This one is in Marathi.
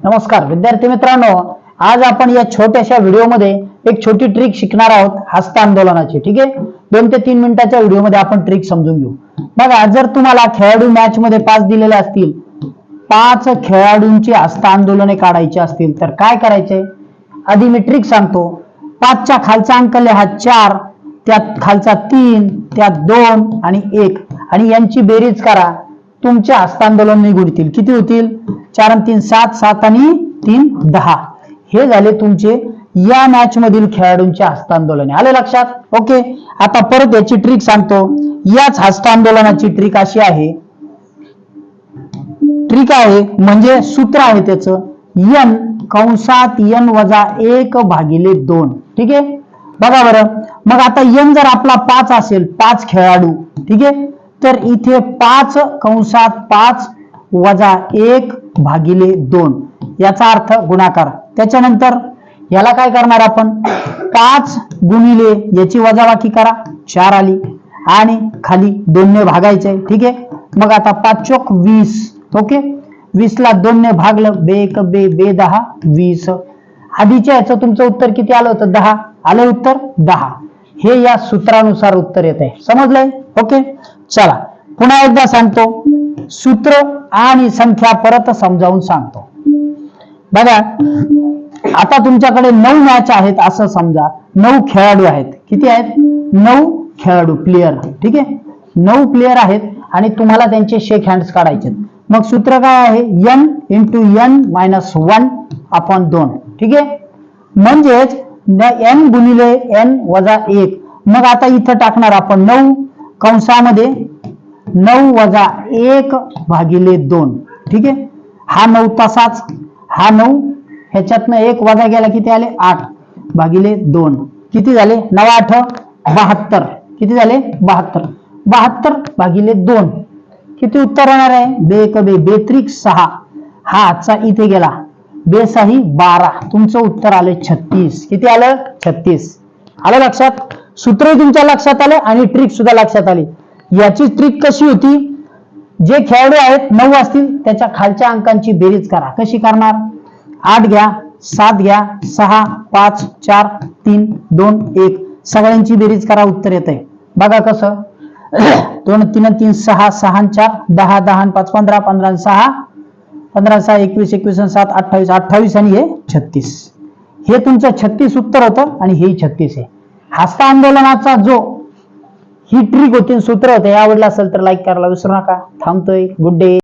नमस्कार विद्यार्थी मित्रांनो आज आपण या छोट्याशा व्हिडिओमध्ये एक छोटी ट्रिक शिकणार आहोत हस्त आंदोलनाची ठीक आहे? दोन ते तीन मिनिटाच्या व्हिडिओमध्ये आपण ट्रिक समजून घेऊ. बघा जर तुम्हाला खेळाडू मॅच मध्ये पाच दिलेले असतील पाच खेळाडूंची हस्त आंदोलने काढायची असतील तर काय करायचे? आधी मी ट्रिक सांगतो. पाचच्या खालचा अंक लिहा चार त्यात खालचा तीन त्यात दोन आणि एक. आणि यांची बेरीज करा. तुमचे हस्तांदोलन निघून किती होतील? चार आणि तीन सात सात आणि तीन दहा. हे झाले तुमचे या मॅच मधील खेळाडूंचे हस्तांदोलन आले लक्षात? ओके. आता परत याची ट्रिक सांगतो. याच हस्तांदोलनाची ट्रिक अशी आहे. ट्रिक आहे म्हणजे सूत्र आहे त्याचं. यन कंसात यन वजा एक भागिले दोन. ठीक आहे? बघा बरं. मग आता यन जर आपला पाच असेल पाच खेळाडू. ठीक आहे? तर इथे पाच कंसात पाच वजा एक भागिले दोन. याचा अर्थ गुणाकार. त्याच्यानंतर याला काय करणार आपण? पाच गुणिले याची वजाबाकी करा. चार आली. आणि खाली दोनने भागायचंय ठीक आहे? मग आता पाच चोक वीस. ओके? वीसला दोनने भागलं. बे एक बे बे दहा वीस. आधीच्या याचं तुमचं उत्तर किती आलं होतं? दहा. आलं उत्तर दहा. हे या सूत्रानुसार उत्तर येत आहे समजलंय? ओके? चला पुन्हा एकदा सांगतो. सूत्र आणि संख्या परत समजावून सांगतो. बघा आता तुमच्याकडे नऊ मॅच आहेत असं समजा. नऊ खेळाडू आहेत. किती आहेत? नऊ खेळाडू प्लेयर ठीक आहे? नऊ प्लेयर आहेत आणि तुम्हाला त्यांचे शेक हँड्स काढायचे मग सूत्र काय आहे? N into n minus one upon दोन. ठीक आहे? म्हणजेच एन गुणिले एन वजा एक. मग आता इथं टाकणार आपण नऊ. कंसामध्ये नऊ वजा एक भागिले दोन. ठीक आहे? हा नऊ तसाच. हा नऊ. ह्याच्यातनं एक वजा गेला किती आले? आठ. भागिले दोन. किती झाले? नवा आठ बहात्तर. किती झाले? बहात्तर. बहात्तर भागिले दोन. किती उत्तर येणार आहे? बे एक बे बेत्रिक सहा. हा आजचा इथे गेला. बेसाही बारा. तुमचं उत्तर आलं छत्तीस. किती आलं? छत्तीस. आलं लक्षात? सूत्र तुमच्या लक्षात आले आणि ट्रिक सुद्धा लक्षात आली. याची ट्रिक कशी होती? जे खेळाडू आहेत नऊ असतील त्याच्या खालच्या अंकांची बेरीज करा. कशी करणार? आठ घ्या सात घ्या सहा पाच चार तीन दोन एक. सगळ्यांची बेरीज करा उत्तर येत आहे बघा कसं. दोन तीन तीन सहा सहा चार दहा दहा पाच पंधरा पंधरा सहा पंधरा सहा एकवीस एकवीस आणि सात अठ्ठावीस. अठ्ठावीस आणि हे छत्तीस. हे तुमचं छत्तीस उत्तर होतं आणि हे छत्तीस आहे. हस्ता आंदोलनाचा जो ही ट्रिक होती सूत्र होते आवडलं असेल तर लाईक करायला विसरू नका. थांबतोय. Good day